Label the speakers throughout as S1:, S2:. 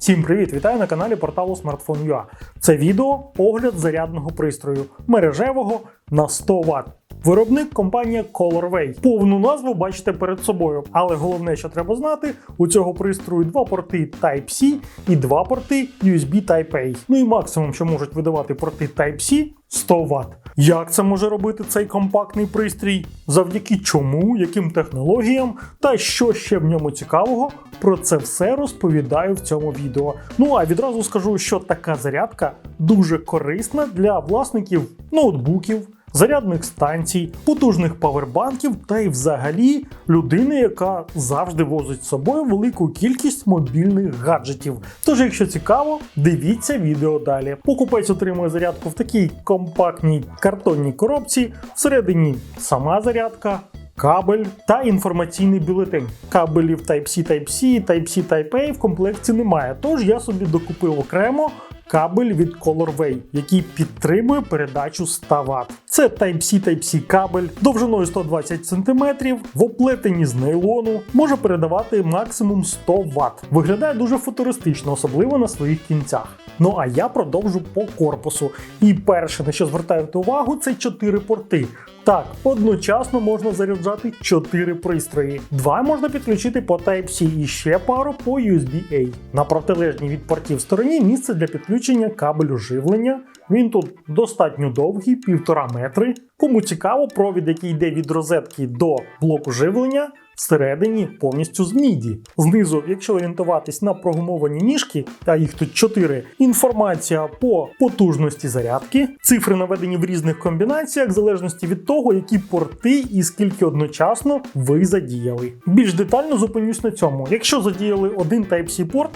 S1: Всім привіт! Вітаю на каналі порталу Smartphone.ua. Це відео огляд зарядного пристрою мережевого на 100 Вт. Виробник компанія ColorWay. Повну назву бачите перед собою. Але головне, що треба знати, у цього пристрою два порти Type-C і два порти USB Type-A. Ну і максимум, що можуть видавати порти Type-C 100 Вт. Як це може робити цей компактний пристрій? Завдяки чому, яким технологіям та що ще в ньому цікавого? Про це все розповідаю в цьому відео. Ну а відразу скажу, що така зарядка дуже корисна для власників ноутбуків. Зарядних станцій, потужних павербанків та й взагалі людини, яка завжди возить з собою велику кількість мобільних гаджетів. Тож, якщо цікаво, дивіться відео далі. Покупець отримує зарядку в такій компактній картонній коробці. Всередині сама зарядка. Кабель та інформаційний бюлетень. Кабелів Type-C Type-C, Type-C Type-A в комплекті немає, тож я собі докупив окремо кабель від ColorWay, який підтримує передачу 100 Вт. Це Type-C Type-C кабель довжиною 120 см, в оплетенні з нейлону, може передавати максимум 100 Вт. Виглядає дуже футуристично, особливо на своїх кінцях. Ну а я продовжу по корпусу. І перше, на що звертаєте увагу, це 4 порти. Так, одночасно можна заряджати 4 пристрої. Два можна підключити по Type-C і ще пару по USB-A. На протилежній від портів стороні місце для підключення кабелю живлення. Він тут достатньо довгий, півтора метри. Кому цікаво, провід, який йде від розетки до блоку живлення, всередині повністю з міді. Знизу, якщо орієнтуватись на прогумовані ніжки, а їх тут 4, інформація по потужності зарядки, цифри наведені в різних комбінаціях, в залежності від того, які порти і скільки одночасно ви задіяли. Більш детально зупинюсь на цьому. Якщо задіяли один Type-C порт,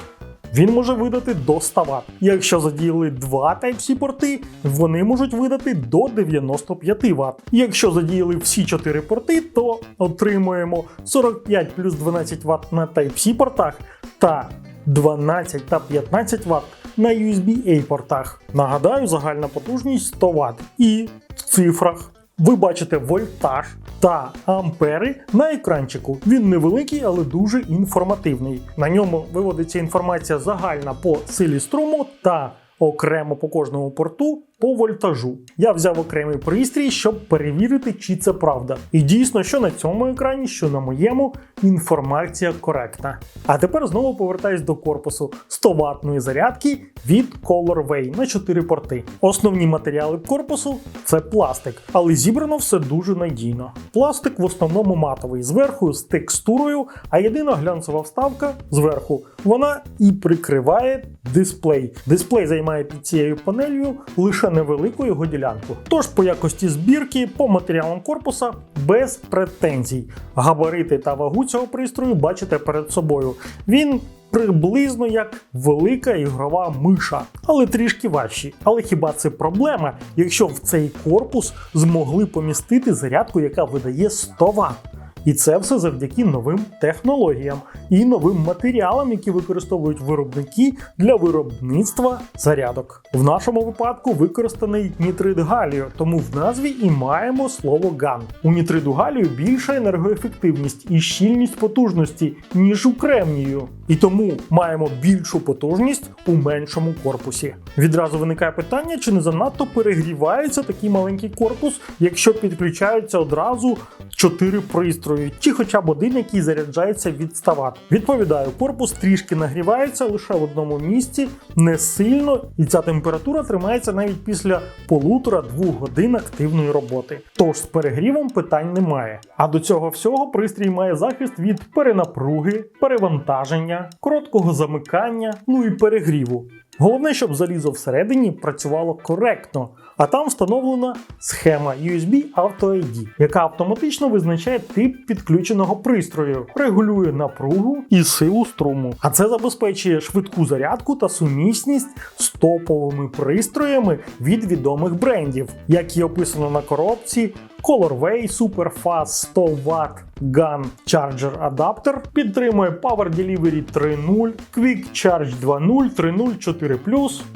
S1: він може видати до 100 Вт. Якщо задіяли два Type-C порти, вони можуть видати до 95 Вт. Якщо задіяли всі 4 порти, то отримуємо 45 плюс 12 Вт на Type-C портах та 12 та 15 Вт на USB-A портах. Нагадаю, загальна потужність 100 Вт. І в цифрах ви бачите вольтаж та ампери на екранчику. Він невеликий, але дуже інформативний. На ньому виводиться інформація загальна по силі струму та окремо по кожному порту по вольтажу. Я взяв окремий пристрій, щоб перевірити, чи це правда. І дійсно, що на цьому екрані, що на моєму, інформація коректна. А тепер знову повертаюсь до корпусу 100 ватної зарядки від ColorWay на 4 порти. Основні матеріали корпусу це пластик, але зібрано все дуже надійно. Пластик в основному матовий, зверху з текстурою, а єдина глянцева вставка зверху. Вона і прикриває дисплей. Дисплей займає під цією панелью лише невелику його ділянку. Тож по якості збірки, по матеріалам корпуса без претензій. Габарити та вагу цього пристрою бачите перед собою. Він приблизно як велика ігрова миша, але трішки важчі. Але хіба це проблема, якщо в цей корпус змогли помістити зарядку, яка видає 100 Вт? І це все завдяки новим технологіям і новим матеріалам, які використовують виробники для виробництва зарядок. В нашому випадку використаний нітрид галію, тому в назві і маємо слово ган. У нітриду галію більша енергоефективність і щільність потужності, ніж у кремнію. І тому маємо більшу потужність у меншому корпусі. Відразу виникає питання, чи не занадто перегрівається такий маленький корпус, якщо підключаються одразу 4 пристрої, чи хоча б один, який заряджається від 100 Вт. Відповідаю, корпус трішки нагрівається лише в одному місці, не сильно, і ця температура тримається навіть після полутора-двох годин активної роботи. Тож з перегрівом питань немає. А до цього всього пристрій має захист від перенапруги, перевантаження, короткого замикання, ну і перегріву. Головне, щоб залізо всередині працювало коректно, а там встановлена схема USB Auto ID, яка автоматично визначає тип підключеного пристрою, регулює напругу і силу струму. А це забезпечує швидку зарядку та сумісність з топовими пристроями від відомих брендів, як і описано на коробці. ColorWay SuperFast 100 Вт GAN Charger Adapter підтримує Power Delivery 3.0, Quick Charge 2.0, 3.0, 4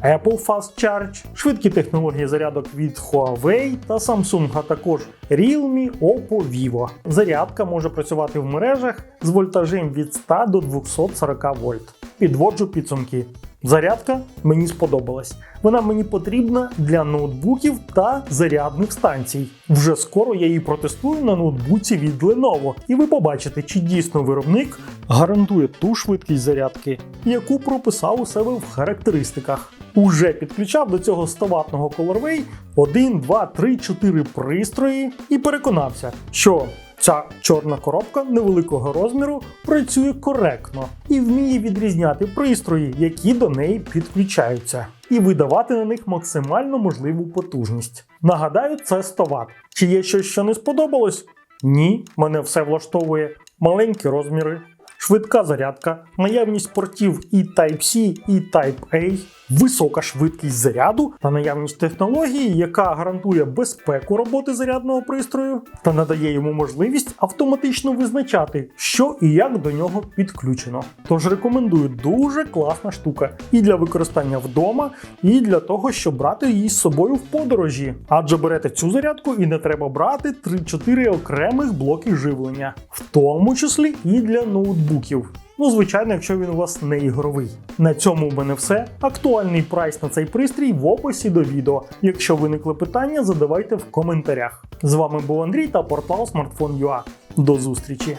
S1: Apple Fast Charge, швидкі технології зарядок від Huawei та Samsung, а також Realme, Oppo, Vivo. Зарядка може працювати в мережах з вольтажем від 100 до 240 вольт. підводжу підсумки. Зарядка мені сподобалась. Вона мені потрібна для ноутбуків та зарядних станцій. Вже скоро я її протестую на ноутбуці від Lenovo, і ви побачите, чи дійсно виробник гарантує ту швидкість зарядки, яку прописав у себе в характеристиках. Уже підключав до цього 100 ваттного Colorway 1, 2, 3, 4 пристрої і переконався, що Ця чорна коробка невеликого розміру працює коректно і вміє відрізняти пристрої, які до неї підключаються, і видавати на них максимально можливу потужність. Нагадаю, це 100 Вт. Чи є щось, що не сподобалось? Ні, мене все влаштовує. Маленькі розміри, швидка зарядка, наявність портів і Type-C, і Type-A, висока швидкість заряду та наявність технології, яка гарантує безпеку роботи зарядного пристрою та надає йому можливість автоматично визначати, що і як до нього підключено. Тож рекомендую дуже класна штука і для використання вдома, і для того, щоб брати її з собою в подорожі. Адже берете цю зарядку і не треба брати 3-4 окремих блоки живлення, в тому числі і для ноутбуків. Ну, звичайно, якщо він у вас не ігровий. На цьому в мене все. Актуальний прайс на цей пристрій в описі до відео. Якщо виникли питання, задавайте в коментарях. З вами був Андрій та портал Smartphone.ua. До зустрічі!